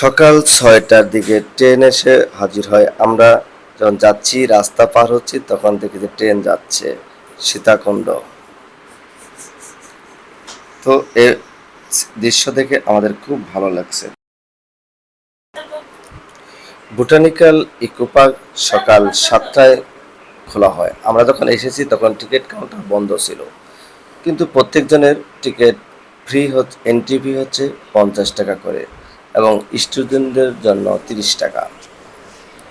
সকাল ছয়টার দিকে ট্রেন এসে হাজির হয়। আমরা যখন যাচ্ছি, রাস্তা পার হচ্ছি, তখন দেখি যে ট্রেন যাচ্ছে, সীতাকুণ্ড। তো এ দৃশ্য দেখে আমাদের খুব ভালো লাগছে। বোটানিক্যাল ইকো পার্ক সকাল সাতটায় খোলা হয়। আমরা যখন এসেছি, তখন টিকিট কাউন্টার বন্ধ ছিল। কিন্তু প্রত্যেকজনের টিকিট ফ্রি হচ্ছে এন্ট্রি ফি হচ্ছে পঞ্চাশ টাকা করে এবং স্টুডেন্টদের জন্য তিরিশ টাকা।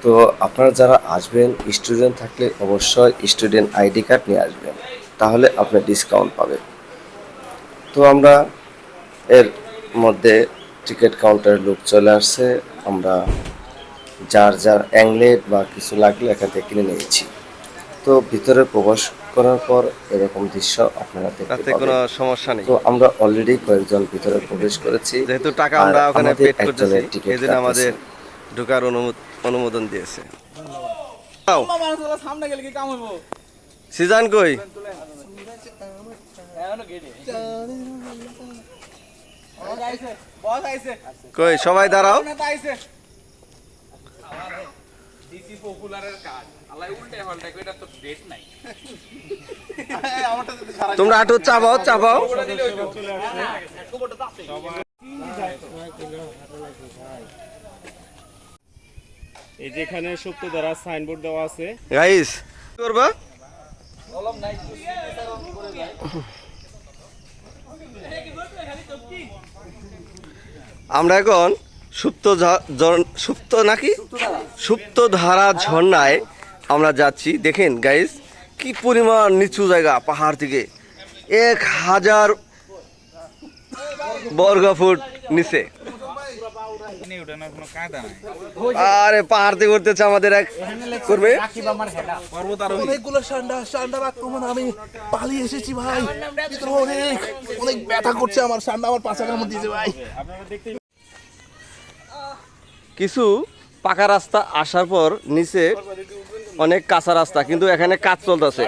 তো আপনারা যারা আসবেন স্টুডেন্ট থাকলে অবশ্যই স্টুডেন্ট আইডি কার্ড নিয়ে আসবেন। তাহলে আপনি ডিসকাউন্ট পাবেন। তো আমরা এর মধ্যে টিকিট কাউন্টারের লোক চলে আসছে। আমরা যার যার অ্যাংলেট বা কিছু লাগলে এখান থেকে কিনে নিয়েছি। তো ভিতরে প্রবেশ করার পর এরকম দৃশ্য আপনারা দেখতে কোনো সমস্যা নেই। তো আমরা অলরেডি কয়েকজন ভিতরে প্রবেশ করেছি। যেহেতু টাকা আমরা ওখানে আমাদের পেড করতেছি একজনের টিকিট এই জন্য আমাদের ঢোকার অনুমো- অনুমোদন দিয়েছে। সামনে কাম হইব? সিজান কই? কই সবাই দাঁড়াও। নেতা ডিসি পপুলারের কাজ আল্লাহ উল্টে পাল্টে কইটা তো ডেট নাই আমারটা যদি সারা তোমরা আটু চাবাও চাবাও এই যেখানে সত্য দ্বারা সাইনবোর্ড দেওয়া আছে। গাইস করবা? আমরা এখন সুপ্ত সুপ্ত নাকি? সুপ্ত ধারা ঝর্ণায় আমরা যাচ্ছি। দেখেন গাইস কি পরিমাণ নিচু জায়গা পাহাড় থেকে। এক হাজার বর্গ ফুট নিচে ওঠানোর কোনো কায়দা নাই আরে পাহাড় থেকে উঠতেছে আমাদের এক করবে অনেকগুলো সান্ডা সান্ডার আক্রমণ আমি পালিয়ে এসেছি ভাই। অনেক অনেক ব্যথা করছে আমার সান্ডা আমার পাশা কামড় দিয়েছে ভাই। কিছু পাকা রাস্তা আসার পর নিচে অনেক কাঁচা রাস্তা কিন্তু এখানে কাজ চলতেছে।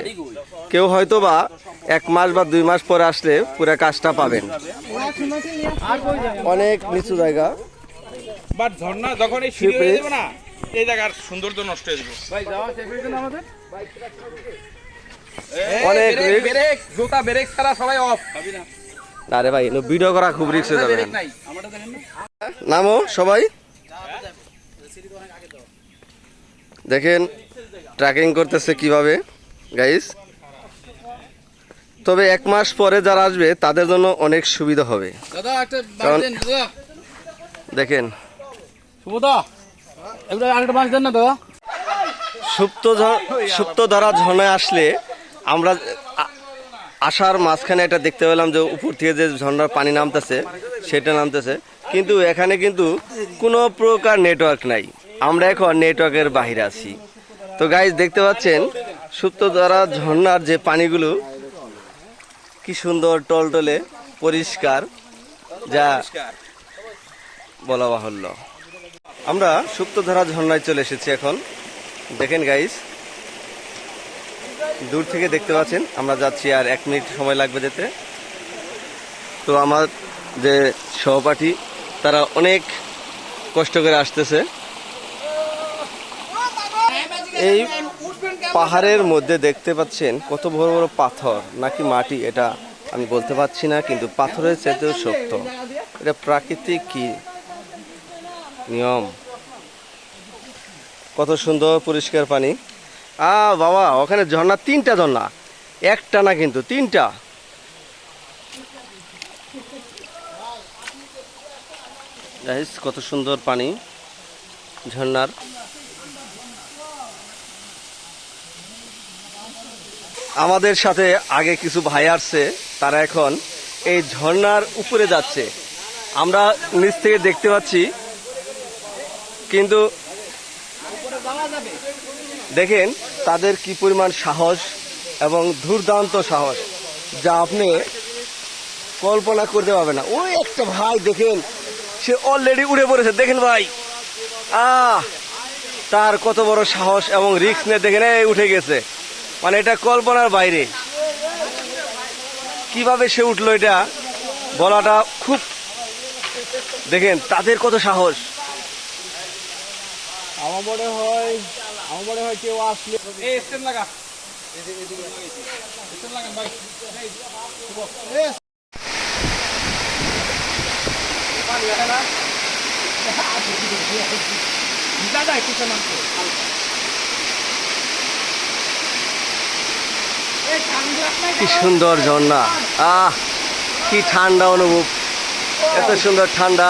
কেউ হয়তো বা এক মাস বা দুই মাস পরে আসলে পুরো কাজটা পাবেন। অনেক নিচু জায়গা। বাট ঝর্ণা যখন এই সিঁড়ি হয়ে যাবে না এই জায়গার সৌন্দর্য নষ্ট হয়ে যাবে। ভাই যাওয়া শেষ হয়েছে না আমাদের? অনেক ব্রেক জুতা ব্রেক ছাড়া সবাই অফ আরে ভাই ভিডিও করা খুব রিক্স হয়ে যাবে। নামো সবাই। দেখেন ট্র্যাকিং করতেছে কীভাবে গাইস তবে এক মাস পরে যারা আসবে তাদের জন্য অনেক সুবিধা হবে। কারণ- দেখেন সুপ্ত ধরা ঝর্ণায় আসলে আমরা আসার মাঝখানে এটা দেখতে পেলাম যে উপর থেকে যে ঝর্ণার পানি নামতেছে, সেটা নামতেছে। কিন্তু এখানে কিন্তু কোনো প্রকার নেটওয়ার্ক নাই। আমরা এখন নেটওয়ার্কের বাহিরে আছি। তো গাইজ দেখতে পাচ্ছেন, সুপ্ত ধরা ঝর্ণার যে পানিগুলো কি সুন্দর টলটলে পরিষ্কার, যা বলা বাহুল্য। আমরা সুপ্তধারা ঝর্ণায় চলে এসেছি এখন। দেখেন গাইস দূর থেকে দেখতে পাচ্ছেন, আমরা যাচ্ছি আর এক মিনিট সময় লাগবে যেতে। তো আমার যে সহপাঠী, তারা অনেক কষ্ট করে আসতেছে। এই পাহাড়ের মধ্যে দেখতে পাচ্ছেন কত বড় বড় পাথর, নাকি মাটি, এটা আমি বলতে পারছি না, কিন্তু পাথরের চাইতেও শক্ত। এটা প্রাকৃতিক কি? নিয়ম। সুন্দর পরিষ্কার পানি। আ, বাবা, ওখানে ঝর্ণা, তিনটা ঝর্ণা। একটা না কিন্তু, তিনটা। কত সুন্দর পানি ঝর্ণার। আমাদের সাথে আগে কিছু ভাই আসছে, তারা এখন এই ঝর্ণার উপরে যাচ্ছে। আমরা নিচ থেকে দেখতে পাচ্ছি, কিন্তু দেখেন তাদের কি পরিমাণ সাহস এবং দুর্দান্ত সাহস যা আপনি কল্পনা করতে পারবেন না। ওই একটা ভাই, দেখেন, সে অলরেডি উড়ে পড়েছে। দেখেন ভাই, আহ, তার কত বড় সাহস এবং রিস্ক নিয়ে দেখেন, এই উঠে গেছে। মানে এটা কল্পনার বাইরে। কীভাবে সে উঠল এটা বলাটা খুব দেখেন, তাদের কত সাহস। আমার মনে হয় আমার মনে হয় কেউ আসলে এই স্টেন লাগা স্টেন লাগান ভাই কি সুন্দর ঝর্ণা আহ কি ঠান্ডা অনুভব এত সুন্দর ঠান্ডা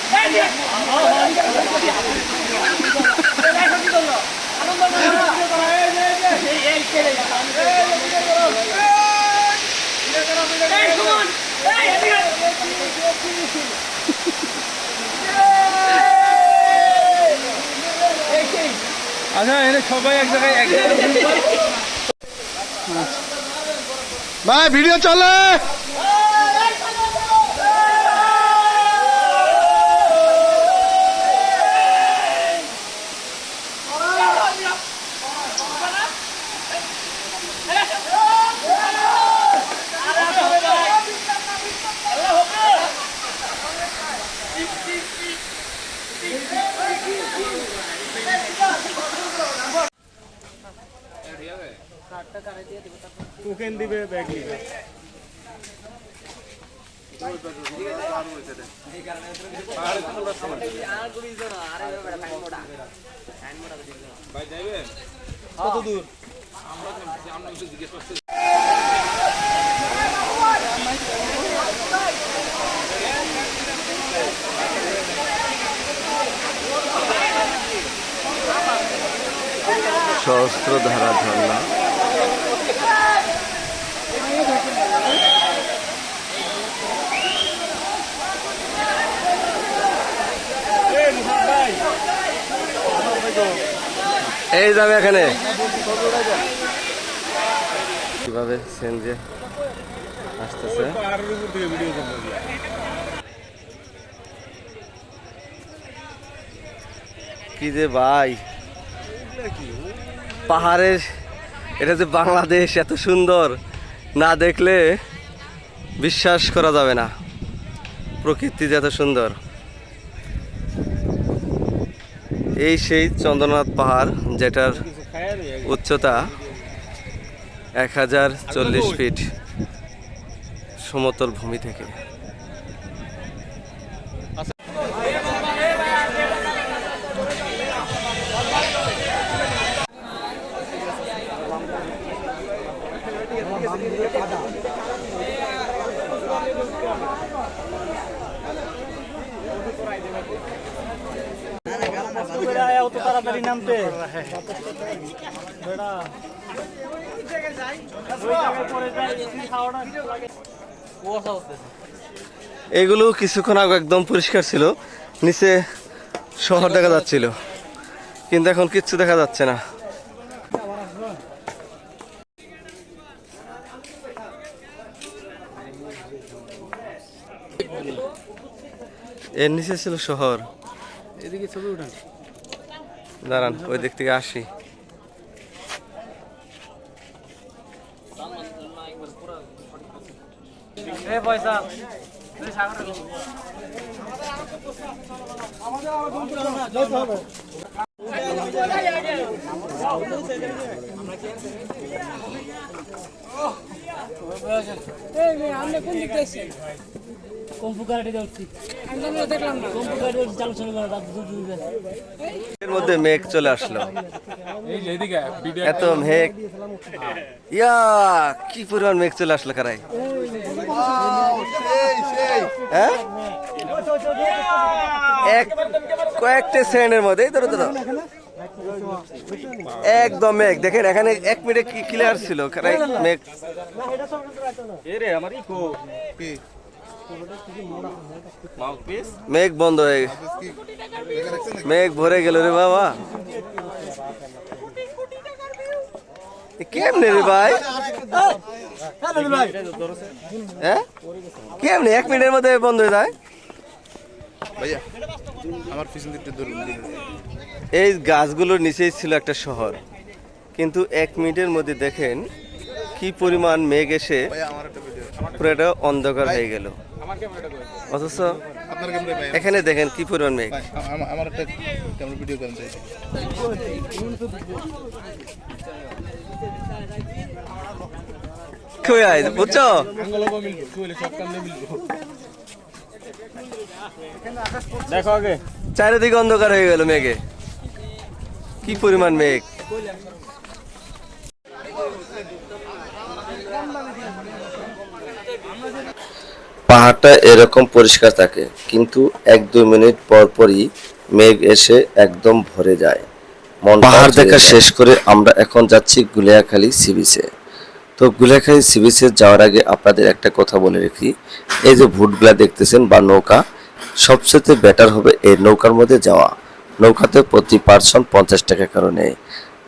আচ্ছা এনে সবাই এক জায়গায় এক ভাই ভিডিও চলে। টোকেন দিবে ব্যাগ নিবে। কত দূর? আমরা জিজ্ঞেস করছি। সহস্রধারা ঝর্ণা এই যাবে এখানে। কীভাবে সেনজে আসতেছে? কি যে ভাই। পাহাড়ের এটা যে বাংলাদেশ এত সুন্দর না দেখলে বিশ্বাস করা যাবে না। প্রকৃতি যে এত সুন্দর। এই সেই চন্দ্রনাথ পাহাড় যেটার উচ্চতা এক হাজার চল্লিশ ফিট সমতল ভূমি থেকে। এগুলো কিছুক্ষণ আগে একদম পরিষ্কার ছিল, নিচে শহর দেখা যাচ্ছিল, কিন্তু এখন কিচ্ছু দেখা যাচ্ছে না। এর নিচে ছিল শহর। দাঁড়ান ওই দিক থেকে আসি। আমরা কোন এর মধ্যে মেঘ চলে আসলো। এত মেঘ। ইয়া, কি পরিমাণ মেঘ চলে আসলো কারাই। হ্যাঁ? এক, কয়েকটা সেকেন্ডের মধ্যে, এই ধরো ধরো একদম মেঘ। দেখেন, এখানে এক মিনিটে কি ক্লিয়ার ছিল? মেঘ। মেঘ বন্ধ হয়ে গেছে। মেঘ ভরে গেল রে বাবা। কেমনে রে ভাই? হ্যাঁ? কেমনে? এক মিনিটের মধ্যে বন্ধ হয়ে যায়। ভাইয়া আমার পিছন দিকটা ধরুন এই গাছগুলোর নিচেই ছিল একটা শহর। কিন্তু এক মিনিটের মধ্যে দেখেন কি পরিমাণ মেঘ এসে পুরোটা অন্ধকার হয়ে গেল। অথচ আপনার ক্যামেরা ভাই এখানে দেখেন কি পরিমাণ মেঘ। আমার- একটা ক্যামেরা ভিডিও করেন চাই আয়, বুঝছ? দেখো আগে। চারিদিকে অন্ধকার হয়ে গেল মেঘে। কি পরিমাণ মেঘ। পাহাড়টা এরকম পরিষ্কার থাকে কিন্তু এক দুই মিনিট পর পরই মেঘ এসে একদম ভরে যায়। মন পাহাড় দেখা শেষ করে আমরা এখন যাচ্ছি গুলিয়াখালী সি বিচে তো গুলিয়াখালী সি বিচে যাওয়ার আগে আপনাদের একটা কথা বলে রাখি। এই যে ভুটগুলা দেখতেছেন বা নৌকা সবচেয়ে বেটার হবে এই নৌকার মধ্যে যাওয়া। নৌকাতে প্রতি পার্সন পঞ্চাশ টাকা কারণে।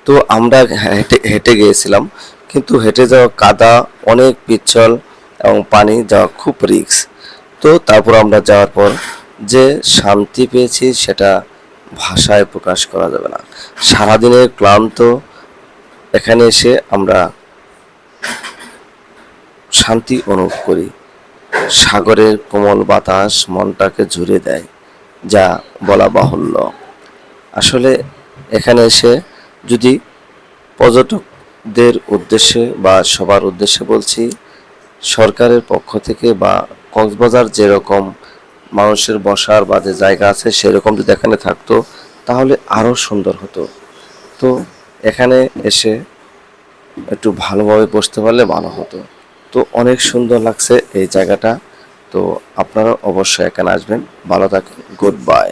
তো আমরা হেঁটে হেঁটে গিয়েছিলাম কিন্তু হেঁটে যাওয়া কাদা অনেক পিচ্ছল এবং পানি যাওয়া খুব রিস্ক। তো তারপর আমরা যাওয়ার পর যে শান্তি পেয়েছি সেটা ভাষায় প্রকাশ করা যাবে না। সারাদিনের ক্লান্ত, এখানে এসে আমরা শান্তি অনুভব করি। সাগরের কোমল বাতাস মনটাকে ঝুরে দেয়, যা বলা বাহুল্য। আসলে এখানে এসে যদি পর্যটকদের উদ্দেশ্যে বা সবার উদ্দেশ্যে বলছি সরকারের পক্ষ থেকে বা কক্সবাজার যেরকম মানুষের বসার বা যে জায়গা আছে সেরকম যদি এখানে থাকতো, তাহলে আরও সুন্দর হতো। তো এখানে এসে একটু ভালোভাবে বসতে পারলে ভালো হতো। তো অনেক সুন্দর লাগছে এই জায়গাটা। তো আপনারা অবশ্যই এখানে আসবেন। ভালো থাকেন। Good bye